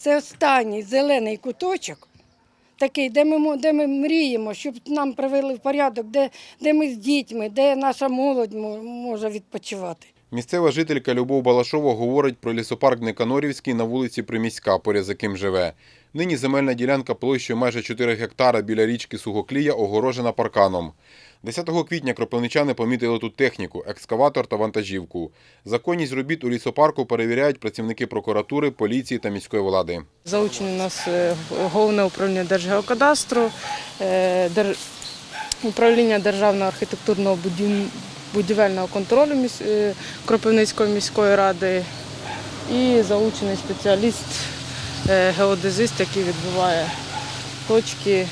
Це останній зелений куточок, такий, де ми, де ми мріємо, щоб нам привели в порядок, де, де ми з дітьми, де наша молодь може відпочивати. Місцева жителька Любов Балашова говорить про лісопарк Неканорівський на вулиці Приміська, поряд з яким живе. Нині земельна ділянка площею майже 4 гектара біля річки Сугоклія огорожена парканом. 10 квітня кропивничани помітили тут техніку, екскаватор та вантажівку. Законність робіт у лісопарку перевіряють працівники прокуратури, поліції та міської влади. Залучені у нас е, головне управління Держгеокадастру, е, управління Державного архітектурного будівельного контролю е, Кропивницької міської ради і залучений спеціаліст, геодезист, який відбуває точки,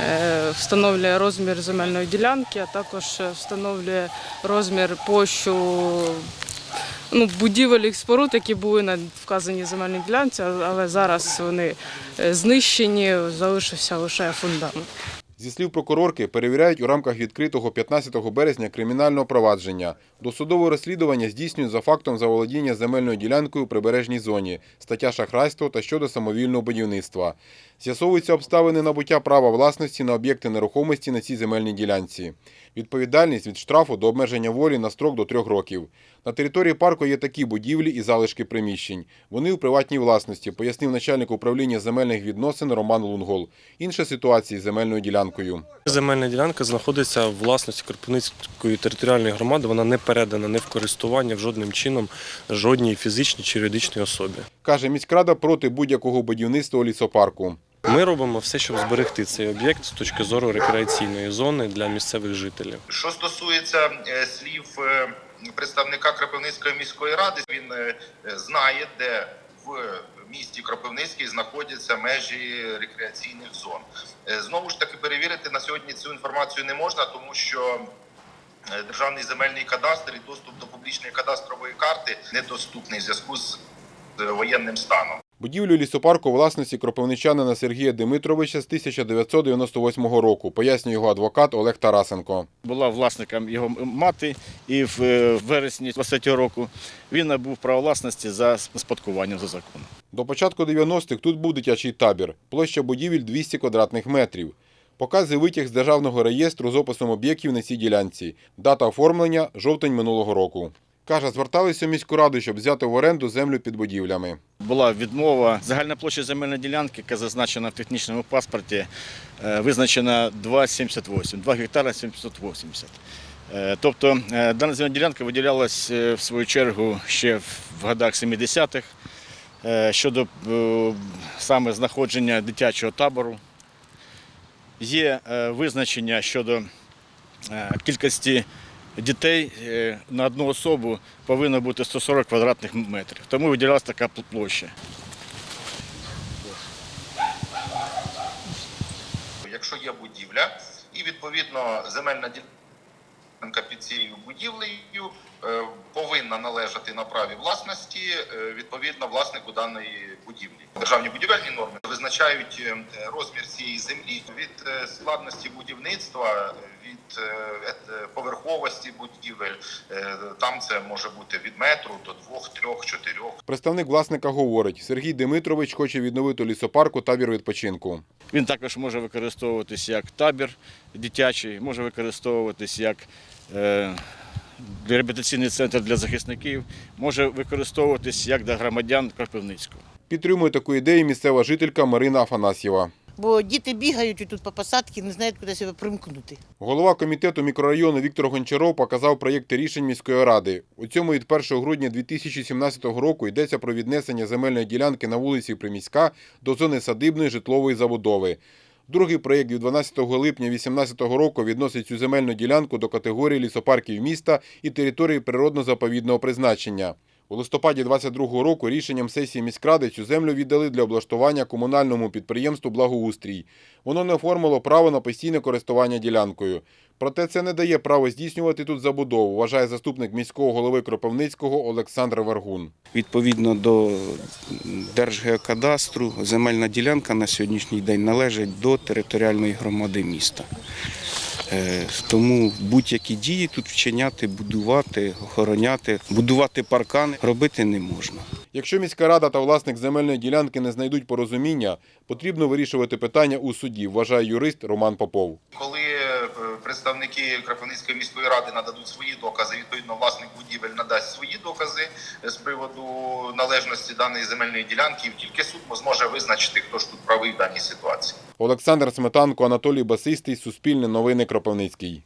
е, встановлює розмір земельної ділянки, а також е, встановлює розмір площу ну, будівель і споруд, які були на вказаній земельній ділянці, але зараз вони е, знищені, залишився лише фундамент. Зі слів прокурорки, перевіряють у рамках відкритого 15 березня кримінального провадження. Досудове розслідування здійснюють за фактом заволодіння земельною ділянкою у прибережній зоні, стаття шахрайство та щодо самовільного будівництва. З'ясовуються обставини набуття права власності на об'єкти нерухомості на цій земельній ділянці. Відповідальність від штрафу до обмеження волі на строк до трьох років. На території парку є такі будівлі і залишки приміщень. Вони у приватній власності, пояснив начальник управління земельних відносин Роман Лунгол. Інша ситуація з земельною ділянкою. Земельна ділянка знаходиться в власності Кропивницької територіальної громади. Вона не передана не в користування в жодним чином жодній фізичній чи юридичній особі. Каже, міськрада проти будь-якого будівництва у лісопарку. Ми робимо все, щоб зберегти цей об'єкт з точки зору рекреаційної зони для місцевих жителів. Що стосується е, слів е, представника Кропивницької міської ради, він е, знає, де в місті Кропивницький знаходяться межі рекреаційних зон. Е, Знову ж таки, перевірити на сьогодні цю інформацію не можна, тому що е, державний земельний кадастр і доступ до публічної кадастрової карти недоступний в зв'язку з е, воєнним станом. Будівлю лісопарку власності кропивничанина Сергія Димитровича з 1998 року, пояснює його адвокат Олег Тарасенко. була власником його мати, і в е, вересні 20-го року він набув право власності за спадкуванням за законом. До початку 90-х тут був дитячий табір. Площа будівель 200 квадратних метрів. Показує витяг з державного реєстру з описом об'єктів на цій ділянці. Дата оформлення – жовтень минулого року. Каже, зверталися в міську раду, щоб взяти в оренду землю під будівлями. Була відмова. Загальна площа земельної ділянки, яка зазначена в технічному паспорті, е, визначена 2,78, 2 гектара 780. Е, Тобто е, дана земельна ділянка виділялась в свою чергу ще в годах 70-х е, щодо саме знаходження дитячого табору. Є визначення щодо кількості дітей е, на одну особу повинно бути 140 квадратних метрів. Тому виділялася така площа. Якщо є будівля, і відповідно земельна ділянка під цією будівлею е, повинна належати на праві власності е, відповідно власнику даної будівлі. Державні будівельні норми визначають е, розмір цієї землі від складності будівництва, від поверховості будівель. Там це може бути від метру до двох, трьох, чотирьох. Представник власника говорить, Сергій Димитрович хоче відновити лісопарку табір відпочинку. Він також може використовуватись як табір дитячий, може використовуватись як реабілітаційний центр для захисників, може використовуватись як для громадян Кропивницького. Підтримує таку ідею місцева жителька Марина Афанасьєва. Бо діти бігають тут по посадці, не знають, куди себе примкнути. Голова комітету мікрорайону Віктор Гончаров показав проєкти рішень міської ради. У цьому від 1 грудня 2017 року йдеться про віднесення земельної ділянки на вулиці Приміська до зони садибної житлової забудови. Другий проєкт від 12 липня 2018 року відносить цю земельну ділянку до категорії лісопарків міста і території природно-заповідного призначення. У листопаді 2022 року рішенням сесії міськради цю землю віддали для облаштування комунальному підприємству «Благоустрій». Воно не оформило право на постійне користування ділянкою. Проте це не дає право здійснювати тут забудову, вважає заступник міського голови Кропивницького Олександр Варгун. Відповідно до Держгеокадастру, земельна ділянка на сьогоднішній день належить до територіальної громади міста. Е, Тому будь-які дії тут вчиняти, будувати, охороняти, будувати паркани робити не можна. Якщо міська рада та власник земельної ділянки не знайдуть порозуміння, потрібно вирішувати питання у суді, вважає юрист Роман Попов. Е, представники Кропивницької міської ради нададуть свої докази, відповідно власник будівель надасть свої докази з приводу належності даної земельної ділянки, тільки суд зможе визначити, хто ж тут правий в даній ситуації. Олександр Сметанко, Анатолій Басистий, Суспільне новини Кропивницький.